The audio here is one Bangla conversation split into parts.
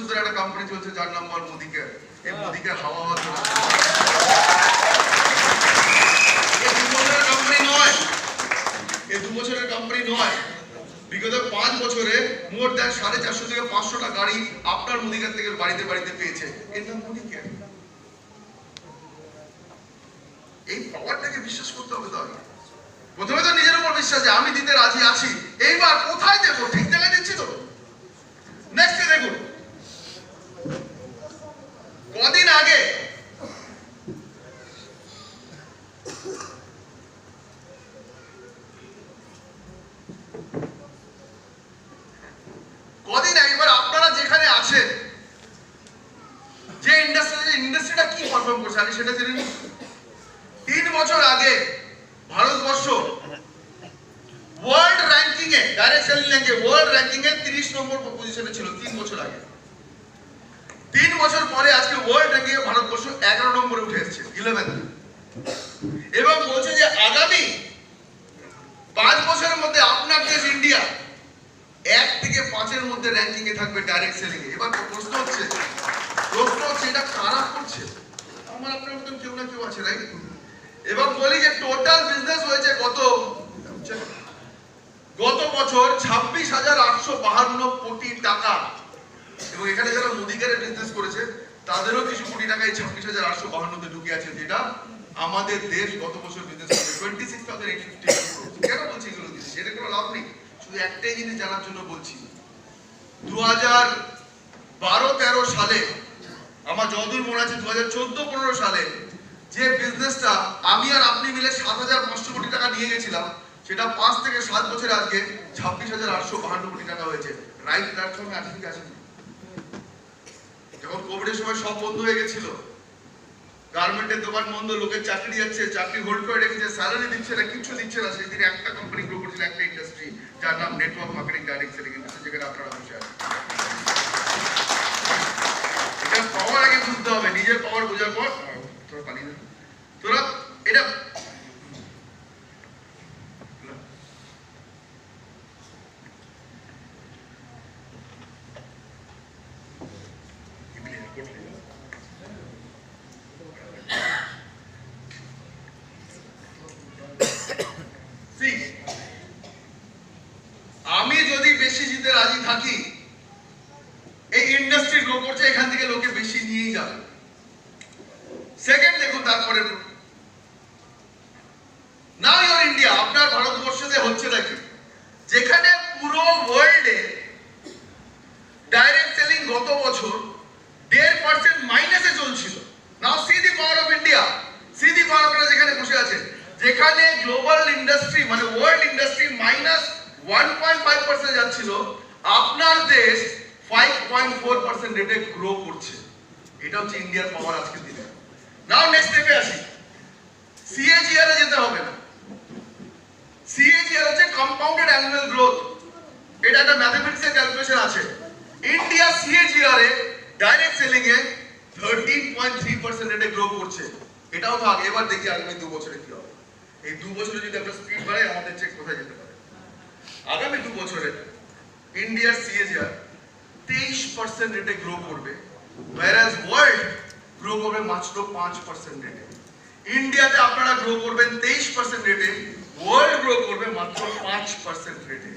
বছর ধরে একটা কোম্পানি চলছে যার নাম বল মোদিকে। এই মোদিকে হাওয়া হাওয়া চলে এই দু বছরের কোম্পানি নয়। এই দু বছরের কোম্পানি নয়। বিগত পাঁচ বছরে মোর দেন সাড়ে চারশো থেকে পাঁচশোটা গাড়ি আপনার মুদিকার থেকে বাড়িতে বাড়িতে পেয়েছে। এর নাম মুদিকে। এই পাওয়ারটাকে বিশ্বাস করতে হবে তাহলে। প্রথমে তো নিজের উপর বিশ্বাস আমি দিতে রাজি আছি। এইবার কোথায় দেবো? ঠিক জায়গায় দিচ্ছি তো? নেক্সট দেখুন। কদিন আগে কদিন এবার আপনারা যেখানে আছেন, যে ইন্ডাস্ট্রি ইন্ডাস্ট্রিটা কি পারফর্ম করছে আমি সেটা জেনে তিন বছর আগে ভারতবর্ষ ওয়ার্ল্ড র্যাঙ্কিং এ ডাইরেক্ট সেলিং র্যাঙ্কে ওয়ার্ল্ড র্যাঙ্কিং এ 30 নম্বর পজিশনে ছিল তিন বছর আগে। পরে আজকে ওয়ার্ল্ড র্যাঙ্কিং এ ভারতবর্ষ 11 নম্বরে উঠে এসেছে 11 এবং বলছে যে আগামী পাঁচ বছরের মধ্যে আপনার দেশ ইন্ডিয়া এক থেকে পাঁচের মধ্যে র্যাঙ্কিং এ থাকবে ডাইরেক্ট সেলিং এ। এবার প্রশ্ন হচ্ছে প্রশ্ন হচ্ছে এটা কারা করছে? আমার আপনার মতন কেউ না কেউ আছে রাইট এবং বলি যে টোটাল বিজনেস হয়েছে কত গত বছর ছাব্বিশ হাজার আটশো বাহান্ন কোটি টাকা। এবং এখানে যারা মুদিকারের বিজনেস করেছে তাদেরও কিছু কোটি টাকা ছাব্বিশ হাজার আটশো বাহান্নতে ঢুকে আছে যেটা আমাদের দেশ গত বছর বিজনেস কেন বলছি এগুলো দিচ্ছি? এটা কোনো লাভ নেই। শুধু একটাই জিনিস জানার জন্য বলছি। দু হাজার বারো তেরো সালে, আমার যতদূর মনে আছে দু হাজার চোদ্দ পনেরো সালে যে বিজনেসটা আমি আর আপনি মিলে সাত হাজার পাঁচশো কোটি টাকা নিয়ে গেছিলাম, সেটা পাঁচ থেকে সাত বছর আজকে ছাব্বিশ হাজার আটশো বাহান্ন কোটি টাকা হয়েছে। রাইট প্ল্যাটফর্মে আছে কি আসেনি। যখন কোভিডের সময় সব বন্ধ হয়ে গেছিল গার্মেন্টের দোকান বন্ধ লোকের চাকরি যাচ্ছে, চাকরি হোল্ড করে রেখেছে স্যালারি দিচ্ছে না, কিছু দিচ্ছে না সেই দিনে একটা কোম্পানি গ্রো করছিল, একটা ইন্ডাস্ট্রি যার নাম network marketing direct selling industry যেখানে আপনারা বসে আছেন। এটা পাওয়ার আগে বুঝতে হবে, নিজের পাওয়ার বোঝার পর তোরা পালিয়ে তোরা, এটা See, আমি যদি বেশি জিতে রাজি থাকি এই ইন্ডাস্ট্রি গ্রো করছে এখান থেকে লোকে বেশি নিয়েই যাবে সেকেন্ড দেখুন তারপরে নাও ইউর ইন্ডিয়া আপনার ভারতবর্ষতে হচ্ছে নাকি যেখানে পুরো ওয়ার্ল্ডে ডাইরেক্ট সেলিং গত বছর দেড় পার্সেন্ট মাইনাসে চলছিল। Now see the power of India see the power আপনারা যেখানে বসে আছেন যেখানে গ্লোবাল ইন্ডাস্ট্রি মানে world industry minus one point five percent যাচ্ছিল, আপনার দেশ ফাইভ পয়েন্ট ফোর পার্সেন্ট রেটে গ্রো করছে। এটা হচ্ছে ইন্ডিয়ার পাওয়ার আজকের দিনে। নাও নেক্সট স্টেপে আসি। সিএজিআর এ যেতে হবে না। সিএজিআর হচ্ছে কম্পাউন্ডেড অ্যানুয়াল গ্রোথ এটা একটা ম্যাথমেটিক্সের ক্যালকুলেশন আছে। ইন্ডিয়া সিএজিআর এ ডাইরেক্ট সেলিং এ 13.3% রেটে গ্রো করছে। এটাও থাক এবার দেখি আগামী দু বছরে কি হবে। এই দু বছরে যদি আমরা স্পিড বাড়াই, আমাদের চেক কোথায় যেতে পারে? আগামী দু বছরে ইন্ডিয়ার সিএজিআর 23% রেটে গ্রো করবে। Whereas ওয়ার্ল্ড গ্রো করবে মাত্র পাঁচ পার্সেন্ট রেটে ইন্ডিয়াতে আপনারা গ্রো করবেন 23% রেটে ওয়ার্ল্ড গ্রো করবে মাত্র পাঁচ পার্সেন্ট রেটে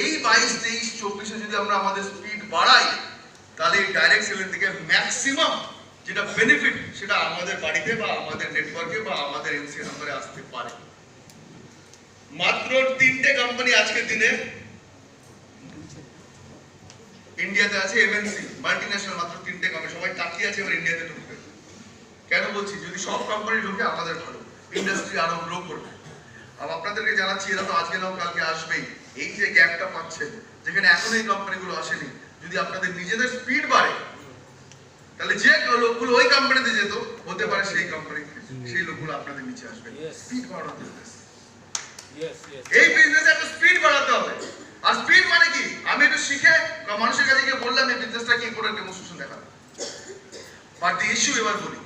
এই 22 23 24 যদি আমরা আমাদের স্পিড বাড়াই, তাহলে ডাইরেক্ট সেলের দিকে ম্যাক্সিমাম যেটা বেনিফিট সেটা আমাদের বাড়িতে বা আমাদের নেটওয়ার্কে বা আমাদের এমসি নম্বরে আসতে পারে। মাত্র তিনটে কোম্পানি আজকের দিনে ইন্ডিয়াতে আছে এমএনসি মাল্টিন্যাশনাল মাত্র তিনটে কোম্পানি সবাই তাকিয়ে আছে এবার ইন্ডিয়াতে ঢুকবে? কেন বলছি? যদি সব কোম্পানি ঢুকে আমাদের ভালো। ইন্ডাস্ট্রি আরও গ্রো করবে। আর আপনাদেরকে জানাচ্ছি এরা তো আজকে নাও কালকে আসবেই। এই যে গ্যাপটা পাচ্ছেন যেখানে এখন এই কোম্পানিগুলো আসেনি যদি আপনাদের নিজেদের স্পিড বাড়ে তাহলে যে লোকগুলো ওই কোম্পানিতে যেত হতে পারে সেই কোম্পানি সেই লোকগুলো আপনাদের নিচে আসবে. স্পিড বাড়ানো বিজনেস. এই বিজনেসে একটা স্পিড বাড়াতে হবে। আর স্পিড মানে কি? আমি একটু শিখে মানুষের কাছে গিয়ে বললাম এই বিজনেসটা কি করে ডেমোস্ট্রেশন দেখাবো? বাট দি ইস্যু এবার বলি।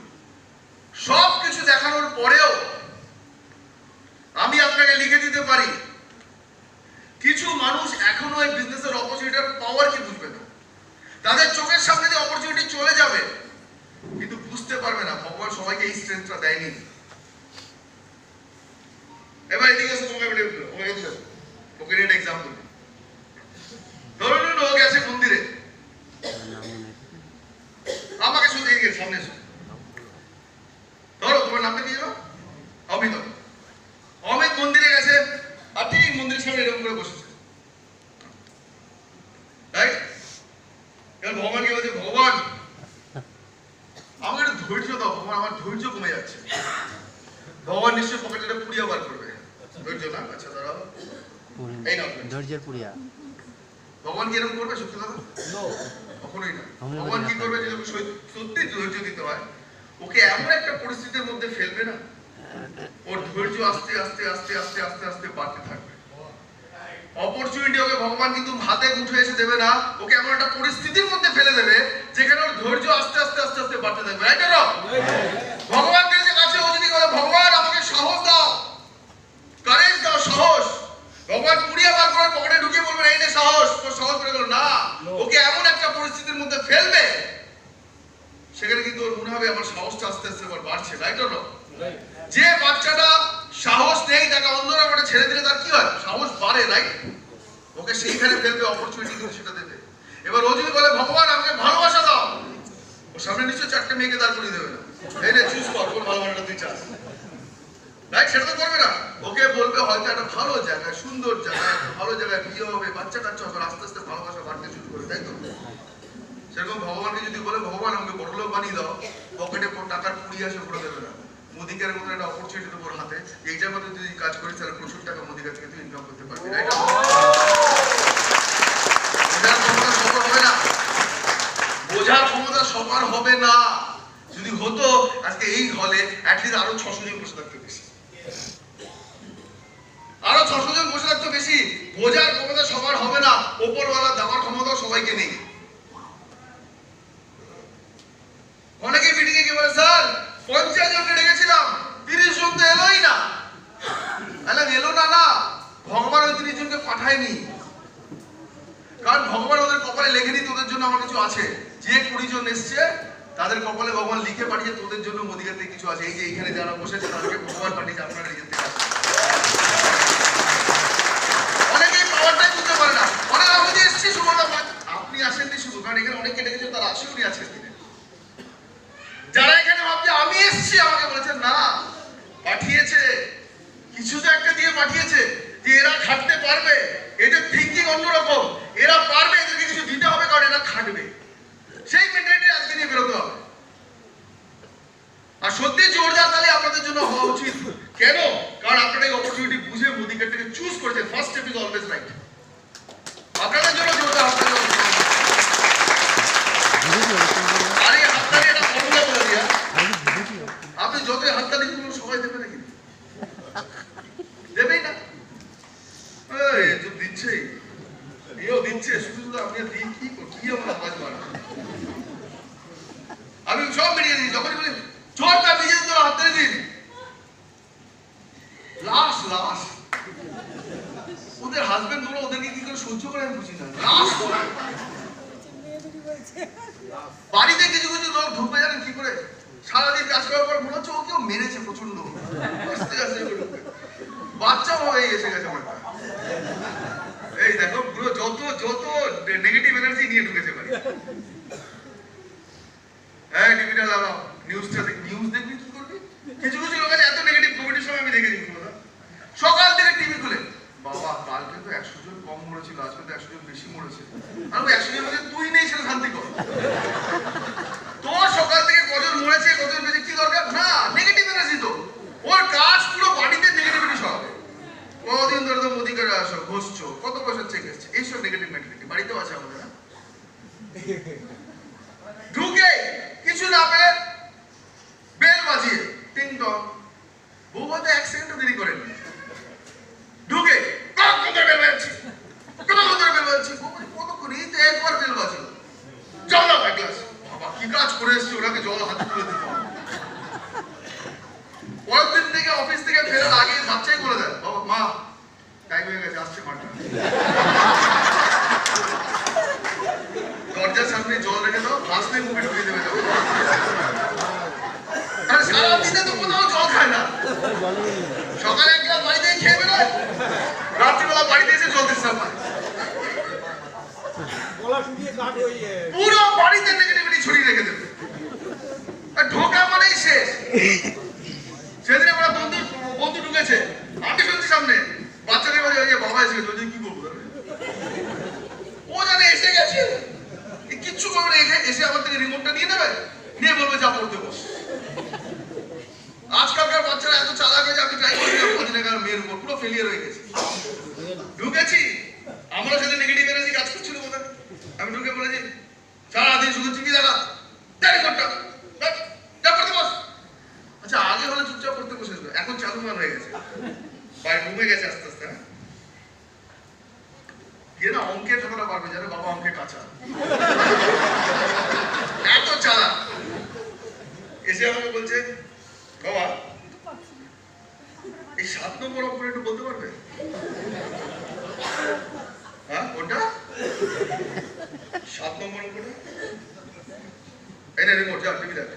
সব কিছু দেখানোর পরেও আমি আপনাকে লিখে দিতে পারি, কিছু মানুষ এখনও এই বিজনেসের অপরচুনিটির পাওয়ার কি বুঝবে না। তাদের চোখের সামনে যে অপরচুনিটি চলে যাবে, কিন্তু বুঝতে পারবে না। ভগবান সবাইকে এই স্ট্রেংথটা দেয়নি। এবার এদিকে এসে, তোমাকে এদিকে। ওকে নিয়ে একটা এক্সাম্পল ধরুন ও গেছে মন্দিরে। এদিকে সামনে এসো ধরো তোমার নামটা কি অমিত অমিত মন্দিরে গেছে আর ঠিক মন্দিরের সামনে এরকম করে বসেছে রাইট এবার ধৈর্য দাও আমার ধৈর্য কমে যাচ্ছে। ভগবান নিশ্চয়ই পকেটে পুড়িয়া বার করবে। ধৈর্য না? আচ্ছা ভগবান কি এরকম করবে সত্যি কথা? কখনোই না। ভগবান কি করবে যে ওকে সই- সত্যি ধৈর্য দিতে হয়? ওকে এমন একটা পরিস্থিতির মধ্যে ফেলবে না? ওর ধৈর্য আস্তে আস্তে আস্তে আস্তে আস্তে আস্তে বাড়তে থাকবে। অপরচুনিটি ওকে ভগবান কিন্তু হাতে উঠে এসে দেবে না। ওকে এমন একটা পরিস্থিতির মধ্যে ফেলে দেবে যেখানে ওর ধৈর্য আস্তে আস্তে আস্তে আস্তে বাড়তে থাকবে। রাইট ভগবান কাছে ও যদি বলে ভগবান আমাকে সাহস দাও কারেজ দাও সাহস ভগবান পুড়িয়া বার করে পকেটে ঢুকিয়ে বলবেন এই নে সাহস তোর সাহস করে গেল। না ওকে এমন একটা পরিস্থিতির মধ্যে ফেলবে সেখানে কিন্তু ওর মনে হবে আমার সাহসটা আস্তে আস্তে আবার বাড়ছে রাইট Right. যে বাচ্চাটা সাহস নেই তাকে অন্ধরা করে ছেড়ে দিলে তার কি হয়? সাহস বাড়ে রাইট ওকে সেইখানে ফেলবে অপরচুনিটি কিন্তু সেটা দেবে। এবার ও যদি বলে ভগবান আমাকে ভালোবাসা দাও ওর সামনে নিশ্চয় চারটে মেয়েকে দাঁড় করিয়ে দেবে। না এই রে চুজ কর কোন ভালোবাসাটা তুই চাস? রাইট সেটা তো করবে না। ওকে বলবে হয়তো একটা ভালো জায়গায় সুন্দর একটা ভালো জায়গায় বিয়ে হবে, বাচ্চা কাচ্চা হবে, আস্তে আস্তে ভালোবাসা বাড়তে শুরু করে তাই তো? সেরকম ভগবানকে যদি বলে, ভগবান, আমাকে বড় লোক বানিয়ে দাও, পকেটে টাকার পুড়ি আসে করে দেবে না। মুদিকার মতো একটা অপরচুনিটি তোর হাতে এইটার মধ্যে যদি কাজ করিস, তাহলে প্রচুর টাকা মুদিকার থেকে তুই ইনকাম করতে পারবি রাইট বোঝার ক্ষমতা সবার হবে না। বোঝার ক্ষমতা সবার হবে না। যদি হতো, আজকে এই হলে অ্যাটলিস্ট আরও ছশো জন বসে থাকতো বেশি। আরও ছশো জন বসে থাকতো বেশি। বোঝার ক্ষমতা সবার হবে না। ওপরওয়ালা দেওয়ার ক্ষমতা সবাইকে নেই। অনেকে মিটিং এ বলে, স্যার, পঞ্চাশ জনকে ডেকেছিলাম, তিরিশ জন তো এলোই না। আলাম এলো না না। ভগবান ওই তিরিশ জনকে পাঠায়নি। কারণ ভগবান ওদের কপালে লেখেনি, তোদের জন্য আমার কিছু আছে। যে কুড়ি জন এসছে তাদের কপালে ভগবান লিখে পাঠিয়ে তোদের জন্য মোদিকার থেকে কিছু আছে। এই যে এখানে যারা বসেছে, তাদেরকে ভগবান পাঠিয়েছে, আপনারা নিজের থেকে আমি এসছি আপনি শুধু, কারণ এখানে অনেকে তারা আসেওনি আজকের দিনে। যারা এখানে ভাবছে, আমি এসছি আমাকে বলেছেন না, পাঠিয়েছে। একটা দিয়ে পাঠিয়েছে, যে এরা পারবে। থিঙ্কিং অন্যরকম। এরা পারবে, এদেরকে কিছু দিতে হবে, কারণ এরা খাটবে। সেই মেন্টালিটি আজকে নিয়ে বেরোতে হবে। আর সত্যি জোরদার তাহলে আপনাদের জন্য হওয়া উচিত। কেন? কারণ আপনারা এই অপরচুনিটি বুঝে মোদিকারটাকে চুজ করেছেন। First step is always right আপনাদের জন্য জোরদার, আপনাদের আপনি দেবেই না। দিচ্ছেই। এও দিচ্ছে, শুধু শুধু আপনি দিই কি কি আমার বার আমি সব বেরিয়ে দিই যখনই বলি জোর তার নিজে তোর হাততালি দিন। লাশ লাশ। ওদের হাজবেন্ডগুলো ওদেরকে কি করে সহ্য করে আমি বুঝি না। লাশ। বাড়িতে কিছু কিছু লোক ঢুকবে, জানেন কি করে? সারাদিন কাজ করার পর মনে হচ্ছে ও কেউ মেরেছে প্রচণ্ড বাচ্চাও হয়ে এসে গেছে আমার। এই দেখো, পুরো যত যত নেগেটিভ এনার্জি নিয়ে ঢুকেছে বাড়ি হ্যাঁ টিভিটা লাগাও নিউজটা নিউজ দেখবি কি করবি? কিছু কিছু লোক আছে, এত নেগেটিভ কমেডির সময় আমি দেখেছি পরের দিন থেকে অফিস থেকে ফেরার আগে বাচ্চাই বলে দেয়। বাবা মা টাইম হয়ে গেছে আসছে মাঠে। দরজার সামনে জল রেখে দাও আসলে মুখে ঢুকিয়ে দেবে জল খায় না। সকালে বাড়িতে খেয়ে বেরোয় রাত্রিবেলা বাড়িতে এসে জল দিচ্ছে না পুরো বাড়িতে নেগেটিভিটি ছড়িয়ে রেখে দেবে। ঢোকা মানেই শেষ। সেদিন আমরা বন্ধু বন্ধু ঢুকেছে। আমি শুনছি সামনে। বাচ্চাদের বাজে ওই বাবা এসে গেছে কি করব ও জানে এসে গেছে। কিচ্ছু করবে না, এসে- আমার থেকে রিমোটটা নিয়ে নেবে? নিয়ে বলবে, যা পড়তে বস। আজকালকার বাচ্চারা এত চালাক হয়েছে আমি ট্রাই করি আগে মেয়ের উপর পুরো ফেলিয়ার হয়ে গেছে। ঢুকেছি। আমরা সাথে নেগেটিভ এনার্জি কাজ করছিল বোধহয়। আমি ঢুকে বলেছি, সারাদিন শুধু টিভি দেখা জানি করটা যা করতে বস আচ্ছা আগে হলে চুপচাপ করতে বসে যেত, এখন চালু মান হয়ে গেছে বাইরে ডুবে গেছে আস্তে আস্তে হ্যাঁ? গিয়ে না অঙ্কের ঠাকুরটা পারবে জানে বাবা অঙ্কে কাঁচা এত চালা এসে আমাকে বলছে বাবা এই সাত নম্বর অঙ্কটা একটু বলতে পারবে হ্যাঁ কোনটা সাত নম্বর অঙ্কটা এই নে রিমোট যা টিভি দেখ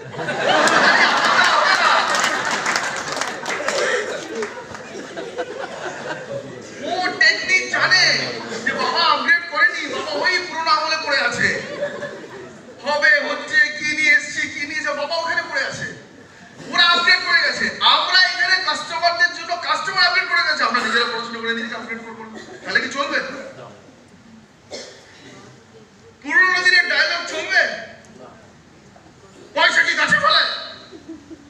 ও টেকনিক জানে যে বাবা আপগ্রেড করেনি বাবা ওই পুরোনো আমলে পড়ে আছে হবে হচ্ছে কি নিয়ে এসছি কি নিয়ে যা বাবা ওখানে পড়ে আছে ওরা আপগ্রেড করে গেছে আমরা এখানে কাস্টমারদের জন্য কাস্টমার আপগ্রেড করে গেছে আমরা নিজেরা পড়াশোনা করে নিজে আপগ্রেড করব না। তাহলে কি চলবে পুরোনো দিনের ডায়লগ চলবে পয়সা কি গাছে ফলে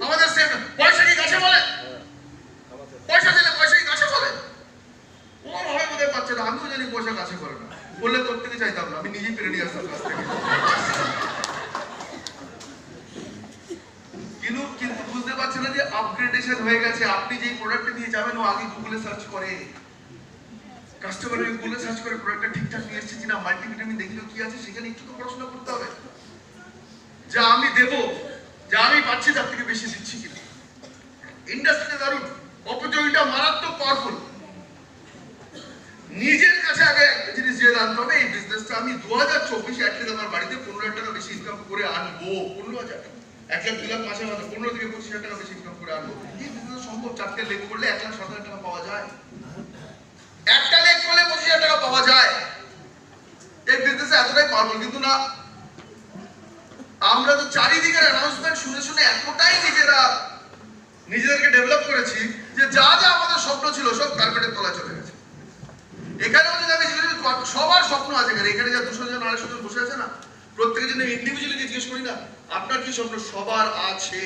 আমাদের সেম পয়সা কি গাছে ফলে পয়সা দিলে পয়সা কি গাছে ফলে ও ভাবে বোধহয় পাচ্ছে না আমিও জানি পয়সা গাছে ফলে না বললে তোর থেকে চাইতাম না, আমি নিজেই পেরে নিয়ে আসতাম কাছ থেকে। কিন্তু কিন্তু বুঝতে পারছে না যে আপগ্রেডেশন হয়ে গেছে। আপনি যেই প্রোডাক্টটা নিয়ে যাবেন, ও আগে গুগলে সার্চ করে। কাস্টমার গুগলে সার্চ করে প্রোডাক্টটা ঠিকঠাক নিয়ে এসেছে কিনা মাল্টিভিটামিন দেখল কি আছে, সেখানে একটু তো পড়াশোনা করতে হবে। যা আমি দেব, যা আমি পাচ্ছি, তার থেকে বেশি দিচ্ছি কিনা। ইন্ডাস্ট্রিতে দারুণ। অপরচুনিটিটা মারাত্মক পাওয়ারফুল নিজের কাছে আগে একটা জিনিস যে জানতে হবে, এই বিজনেসটা আমি দু হাজার চব্বিশে অ্যাটলিস্ট আমার বাড়িতে পনেরো হাজার টাকা বেশি ইনকাম করে আনব। পনেরো হাজার? টাকা এক লাখ দু লাখ মাসে মাসে পনেরো থেকে পঁচিশ হাজার টাকা বেশি ইনকাম করে আনব। এই বিজনেস সম্ভব? চারটে লেগ করলে এক লাখ, সাত হাজার টাকা পাওয়া যায়। একটা লেগ করলে পঁচিশ হাজার টাকা পাওয়া যায়। এই বিজনেসে এতটাই পারব, কিন্তু না। আমরা তো চারিদিকের অ্যানাউন্সমেন্ট শুনে শুনে এতটাই নিজেরা, নিজেদেরকে ডেভেলপ করেছি যে যা যা আমাদের স্বপ্ন ছিল সব কার্পেটের তলায় চলে এখানেও যদি আমি সবার স্বপ্ন আছে এখানে। এখানে যা দুশো জন আড়াইশো জন বসে আছে না প্রত্যেকের জন্য ইন্ডিভিজুয়ালি জিজ্ঞেস করি না আপনার কি স্বপ্ন? সবার আছে।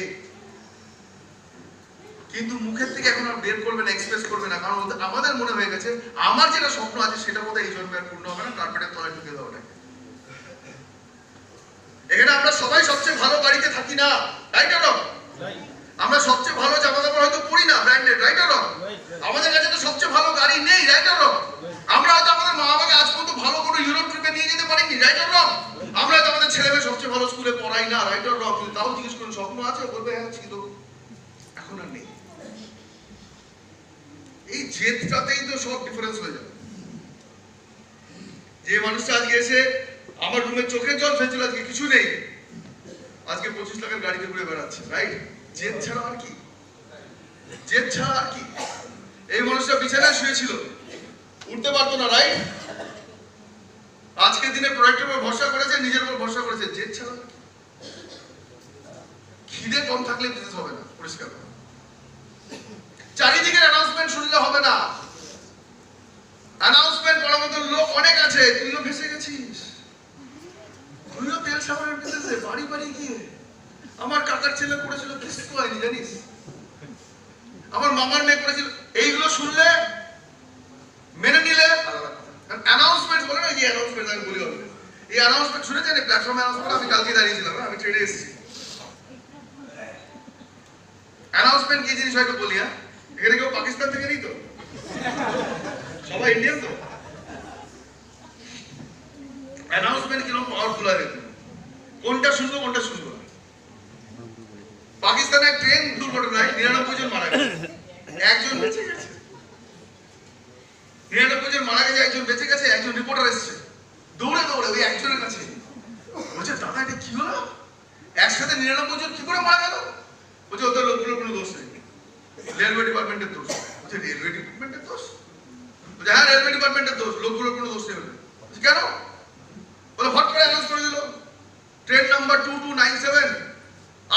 কিন্তু মুখের থেকে এখন আর বের করবে না এক্সপ্রেস করবে না। কারণ আমাদের মনে হয়ে গেছে আমার যেটা স্বপ্ন আছে সেটা বোধহয় এই জন্মে আর পূর্ণ হবে না কার্পেটের তলায় ঢুকে দেওয়া এখানে আমরা সবাই সবচেয়ে ভালো বাড়িতে থাকি না রাইট আমরা সবচেয়ে ভালো জামা কাপড় হয়তো পরি না ব্র্যান্ডেড রাইট আমাদের কাছে তো সবচেয়ে ভালো গাড়ি নেই রাইট অর আমরা আমাদের মা বাবাকে আজ পর্যন্ত ভালো কোনো ইউরোপ ট্রিপে নিয়ে যেতে পারিনি রাইট অর আমরা হয়তো আমাদের ছেলে মেয়ে সবচেয়ে ভালো স্কুলে পড়াই না রাইট অর কিন্তু তাও জিজ্ঞেস করুন, স্বপ্ন আছে? বলবে হ্যাঁ ছিল। এখন আর নেই। এই জেদটাতেই তো সব ডিফারেন্স হয়ে যাবে। যে মানুষটা আজকে এসে আমার রুমে চোখের জল ফেলছিল, আজকে কিছু নেই। আজকে পঁচিশ লাখের গাড়িতে ঘুরে বেড়াচ্ছে রাইট জেদ ছাড়া আর কি? জেদ ছাড়া আর কি? এই মানুষটা বিছানায় শুয়েছিল। উঠতে পারতো না রাইট আজকের দিনে প্রোডাক্টের উপর ভরসা করেছে, নিজের উপর ভরসা করেছে, জেদ ছাড়া। খিদে কম থাকলে বিজনেস হবে না, পরিষ্কার চারিদিকের অ্যানাউন্সমেন্ট শুনলে হবে না। অ্যানাউন্সমেন্ট করার মতো লোক অনেক আছে, তুইও ফেসে গেছিস। তুইও তেল সাবানের বিজনেসে বাড়ি বাড়ি গিয়ে। আমার কাকার ছেলে করেছিল কিস্তি হয়নি জানিস? আমার মামার মেয়ে করেছিল এইগুলো শুনলে মেনে নিলে অ্যানাউন্সমেন্ট বলে না। যে অ্যানাউন্সমেন্ট আমি বলি এই অ্যানাউন্সমেন্ট শুনেছেন? এই প্ল্যাটফর্ম অ্যানাউন্সমেন্ট আমি কালকে দাঁড়িয়েছিলাম হ্যাঁ, আমি ট্রেডে এসেছি। অ্যানাউন্সমেন্ট কি জিনিস হয়তো বলি হ্যাঁ? এখানে কেউ পাকিস্তান থেকে নেই তো? সবাই ইন্ডিয়ান তো? অ্যানাউন্সমেন্ট কীরকম পাওয়ারফুল হয় কোনটা শুনব কোনটা শুনব পাকিস্তানের ট্রেন দুর্ঘটনায় নিরানব্বই জন মারা গেছে। একজন বেঁচে গেছে। নিরানব্বই জন মারা গেছে একজন বেঁচে গেছে একজন রিপোর্টার এসেছে। দৌড়ে দৌড়ে ওই একজনের কাছে। বলছে দাদা এটা কি হলো? একসাথে নিরানব্বই জন কি করে মারা গেল? বলছে ওদের লোকগুলোর কোনো দোষ নেই। রেলওয়ে ডিপার্টমেন্টের দোষ। বলছে রেলওয়ে ডিপার্টমেন্টের দোষ? বলছে, হ্যাঁ রেলওয়ে ডিপার্টমেন্টের দোষ লোকগুলোর কোনো দোষ নেই। কেন? বলে হট করে অ্যানাউন্স করে দিল। Train number two two nine seven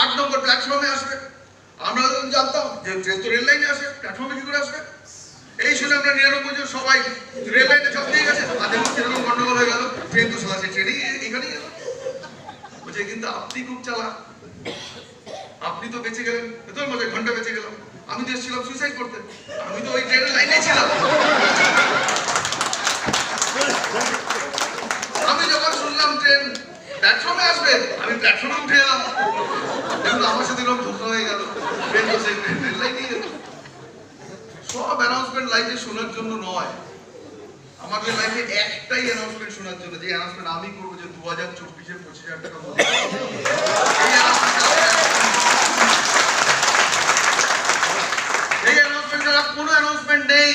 আট নম্বর প্ল্যাটফর্মে আসবে। আমরা জানতাম যে ট্রেন তো রেল লাইনে আসে প্ল্যাটফর্মে কি করে আসবে? এই শুনে আমরা নিরানব্বই জন সবাই রেল চাপ দিয়ে গেছে। তাদের মধ্যে এরকম গন্ডগোল হয়ে গেল। ট্রেন তো সাদা ট্রেনই এখানেই গেল। বলছে, কিন্তু আপনি খুব চালা আপনি তো বেঁচে গেলেন। তোর মধ্যে ঘণ্টা বেঁচে গেলাম। আমি তো এসেছিলাম সুইসাইড করতে। আমি তো ওই ট্রেনের লাইনে ছিলাম। আমি যখন শুনলাম ট্রেন প্ল্যাটফর্মে আসবে, আমি প্ল্যাটফর্মে উঠে এলাম। আমার সাথে এরকম ধোকা হয়ে গেল। ট্রেন তো সেই ট্রেন রেল লাইনেই গেল। সব অ্যানাউন্সমেন্ট লাইভে শোনার জন্য নয়। আমাদের লাইফে একটাই অ্যানাউন্সমেন্ট শোনার জন্য, যে অ্যানাউন্সমেন্ট আমি করব যে দু হাজার চব্বিশে পঁচিশ হাজার টাকা। এই অ্যানাউন্সমেন্ট কোনো অ্যানাউন্সমেন্ট নেই।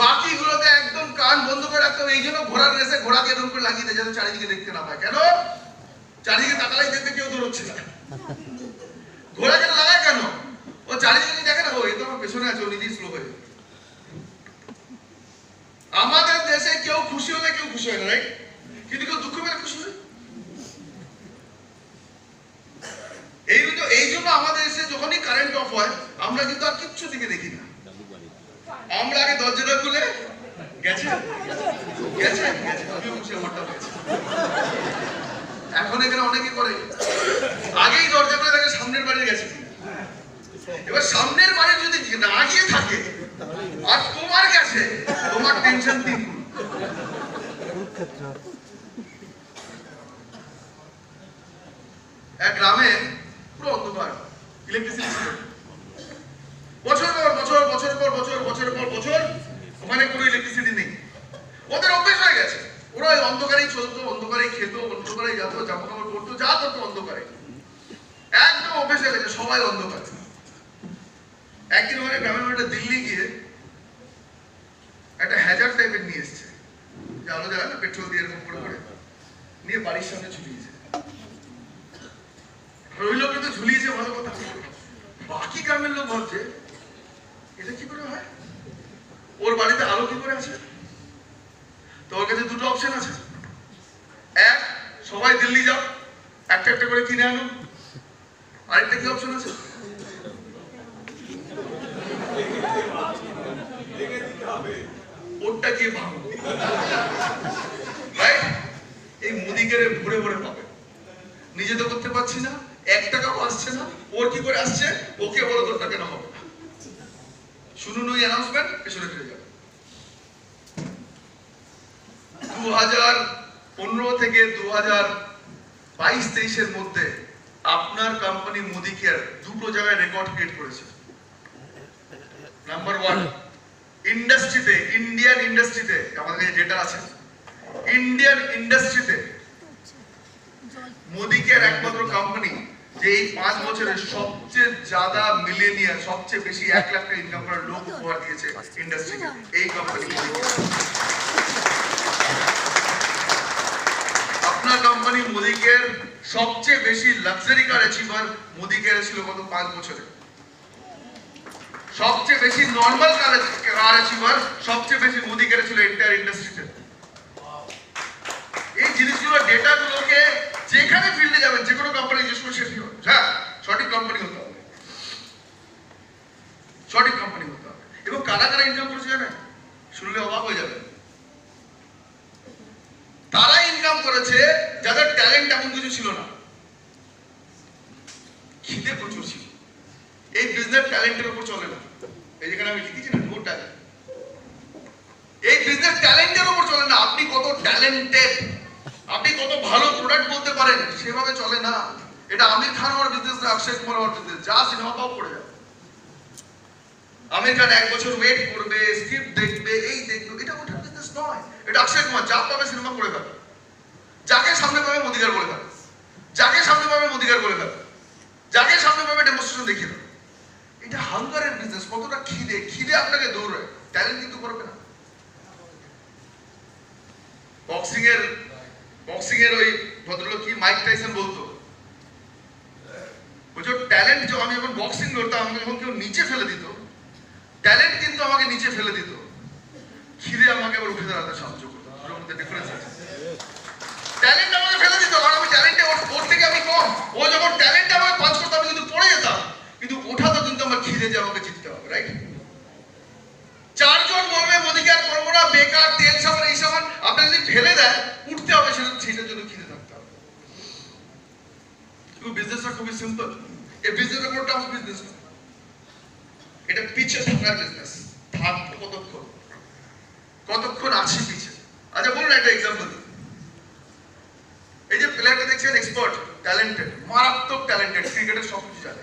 বাকিগুলোতে একদম কান বন্ধ করে রাখতে এই জন্য ঘোড়ার রেসে ঘোড়াকে এরকম করে লাগিয়ে দেয়, যাতে চারিদিকে দেখতে না পায়। কেন? চারিদিকে তাকালাই দেখতে কেউ দৌড়চ্ছে না। ঘোড়া কেন লাগায় কেন? ও চারিদিকে দেখে না? ও, এ তো আমার পেছনে আছে, ও নিজেই স্লো হয়ে। আমাদের দেশে কেউ খুশি হলে কেউ খুশি হয় না রাইট কিন্তু কেউ দুঃখ পেলে খুশি হয় এই জন্য এই জন্য আমাদের দেশে যখনই কারেন্ট অফ হয়, আমরা কিন্তু আর কিচ্ছু দিকে দেখি না। আমরা আগে দরজাটা খুলে, গেছে? গেছে? গেছে। এখন এখানে অনেকে করে। আগেই দরজা খুলে দেখে সামনের বাড়ি গেছে এবার সামনের বাড়ি যদি না গিয়ে থাকে, আর তোমার কাছে তোমার টেনশন তিন। এক গ্রামে পুরো অন্ধকার ইলেকট্রিসিটি ছিল। বছর পর বছর বছর পর বছর বছর পর বছর, ওখানে কোনো ইলেকট্রিসিটি নেই। ওদের অভ্যেস হয়ে গেছে। ওরা ওই অন্ধকারেই চলতো অন্ধকারেই খেত অন্ধকারেই যেত জামা কাপড় পরতো, যা করতো অন্ধকারে। একদম অভ্যেস হয়ে গেছে, সবাই অন্ধকার। একদিন ওখানে গ্রামের বাড়িটা দিল্লি গিয়ে একটা হ্যাজার টাইপের নিয়ে এসছে। যে আলো জ্বালা না পেট্রোল দিয়ে এরকম করে করে নিয়ে বাড়ির সামনে ঝুলিয়েছে। ওই লোকটা তো ঝুলিয়েছে, ভালো কথা। বাকি গ্রামের লোক ভাবছে, এটা কি করে হয়? ওর বাড়িতে আলো কি করে আছে? তো ওর কাছে দুটো অপশন আছে। এক, সবাই দিল্লি যাও, একটা একটা করে কিনে আনো। আরেকটা কি অপশন আছে? ওরটা গিয়ে ভাঙো রাইট এই ভরে ভরে পাবে। নিজে তো করতে পারছি না, এক টাকাও আসছে না, ওর কি করে আসছে? ওকে বলো তোর টাকা না হবে শুনুন ওই অ্যানাউন্সমেন্ট পেছনে ফিরে যাবে দু হাজার পনেরো থেকে দু হাজার বাইশ তেইশের মধ্যে আপনার কোম্পানি মোদি কেয়ার দুটো জায়গায় রেকর্ড ক্রিয়েট করেছে। নাম্বার ওয়ান ইন্ডাস্ট্রিতে, ইন্ডিয়ান ইন্ডাস্ট্রিতে, আমাদের কাছে ডেটা আছে, ইন্ডিয়ান ইন্ডাস্ট্রিতে মোদি কেয়ার একমাত্র কোম্পানি যে এই পাঁচ বছরে সবচেয়ে জাদা মিলেনিয়ার সবচেয়ে বেশি এক লাখ টাকা ইনকাম করার লোক উপহার দিয়েছে ইন্ডাস্ট্রিকে এই কোম্পানি আপনার কোম্পানি মোদি কেয়ার সবচেয়ে বেশি luxury car achiever Modicare ছিল গত পাঁচ বছরে। সবচেয়ে বেশি নর্মাল কার অ্যাচিভার সবচেয়ে বেশি মোদি কেটেছিল ছিল এন্টায়ার ইন্ডাস্ট্রিতে এই জিনিসগুলো ডেটাগুলোকে যেখানে ফিল্ডে যাবেন যে কোনো কোম্পানি জিজ্ঞেস করে সেটি হবে হ্যাঁ সঠিক কোম্পানি হতে হবে সঠিক কোম্পানি হতে হবে এবং কারা কারা ইনকাম করেছে জানেন শুনলে অবাক হয়ে যাবে তারা ইনকাম করেছে যাদের ট্যালেন্ট এমন কিছু ছিল না খিদে প্রচুর ছিল এই বিজনেস ট্যালেন্টের উপর চলে না এই যেখানে আমি লিখেছি না নো ট্যালেন্ট এই বিজনেস ট্যালেন্টের উপর চলে না আপনি কত ট্যালেন্টেড আপনি কত ভালো প্রোডাক্ট বলতে পারেন সেভাবে চলে না এটা আমির খান হওয়ার বিজনেস না অক্ষয় কুমার হওয়ার বিজনেস যা সিনেমা পাও পড়ে যাবে আমির খান এক বছর ওয়েট করবে স্ক্রিপ্ট দেখবে এই দেখবে এটা ওটার বিজনেস নয় এটা অক্ষয় কুমার যা পাবে সিনেমা করে ফেলবে যাকে সামনে পাবে অধিকার করে ফেলবে যাকে সামনে পাবে মোদিগার বলে ফেলবে যাকে সামনে পাবে ডেমোস্ট্রেশন দেখিয়ে দেবে এটা হাঙ্গারের বিজনেস কতটা খিদে খিদে আপনাকে দৌড়ায়। ট্যালেন্ট কিন্তু করবে না। বক্সিং এর বক্সিং এর ওই ভদ্রলোক কি? মাইক টাইসন বলতো। বলছো ট্যালেন্ট যে আমি যখন বক্সিং করতাম, আমাকে যখন কেউ নিচে ফেলে দিত ট্যালেন্ট কিন্তু আমাকে নিচে ফেলে দিত। খিদে আমাকে আবার উঠে দাঁড়াতে সাহায্য মধ্যে ডিফারেন্স আছে। ট্যালেন্ট আমাকে ফেলে দিত, কারণ আমি ট্যালেন্টে ওর থেকে আমি কম। ও যখন আমাকে করতো, আমি কিন্তু পড়ে যেতাম। কিন্তু কিন্তু আমার যে আমাকে জিততে হবে রাইট চারজন বেকার, তেল সাবান, এই সাবান আপনি যদি ফেলে উঠতে হবে সেটা সেটার জন্য থাকতে হবে। বিজনেসটা খুবই সিম্পল এই কোনো টাফ বিজনেস এটা পিছে থাকার বিজনেস থাকব কতক্ষণ? কতক্ষণ আছি আচ্ছা বলুন একটা এক্সাম্পল এই যে প্লেয়ারটা দেখছেন এক্সপার্ট ট্যালেন্টেড মারাত্মক ট্যালেন্টেড ক্রিকেটের সব কিছু জানে।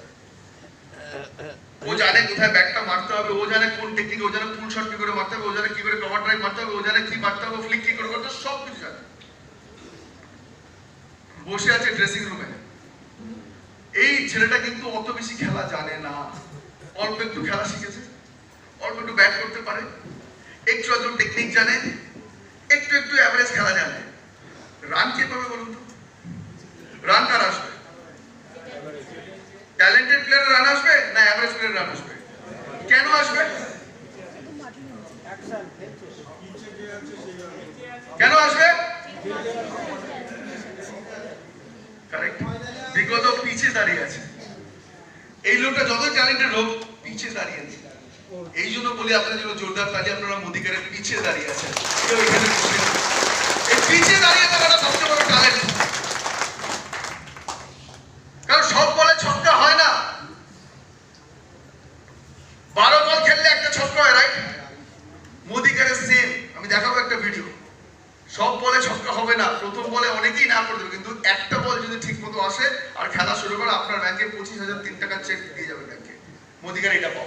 ও জানে কোথায় ব্যাটটা মারতে হবে, ও জানে কোন টেকনিক ও জানে ফুল শট কি করে মারতে হবে, ও জানে কি করে কভার ড্রাইভ মারতে হবে, ও জানে কি মারতে হবে ফ্লিক কি করে করতে সব কিছু জানে। বসে আছে ড্রেসিং রুমে এই ছেলেটা কিন্তু অত বেশি খেলা জানে না। অল্প একটু খেলা শিখেছে, অল্প একটু ব্যাট করতে পারে, একটু একটু টেকনিক জানে একটু একটু অ্যাভারেজ খেলা জানে রান কে পাবে বলুন তো? রান কার আসবে? ট্যালেন্টেড প্লেয়ার রান আসবে না অ্যাভারেজ প্লেয়ার রান আসবে? কেন আসবে? কেন আসবে? কারেক্ট বিগত পিছে দাঁড়িয়ে আছে। এই লোকটা যত ট্যালেন্টেড হোক পিছে দাঁড়িয়ে আছে। এই জন্য বলি, আপনাদের জন্য জোরদার তালি, আপনারা মোদিকারের পিছে দাঁড়িয়ে আছেন। কেউ এখানে বসে এই পিছে দাঁড়িয়ে থাকাটা সবচেয়ে বড় ট্যালেন্ট কারণ সব বলে ছক্কা হয় না। বারো বল খেললে একটা ছক্কা হয় রাইট মোদিকারের সেম আমি দেখাবো একটা ভিডিও সব বলে ছক্কা হবে না। প্রথম বলে অনেকেই না করে দেবে, কিন্তু একটা বল যদি ঠিক মতো আসে আর খেলা শুরু করে, আপনার ব্যাংকে পঁচিশ হাজার তিন টাকার চেক দিয়ে যাবে ব্যাংকে মোদিকার এটা পাওয়া।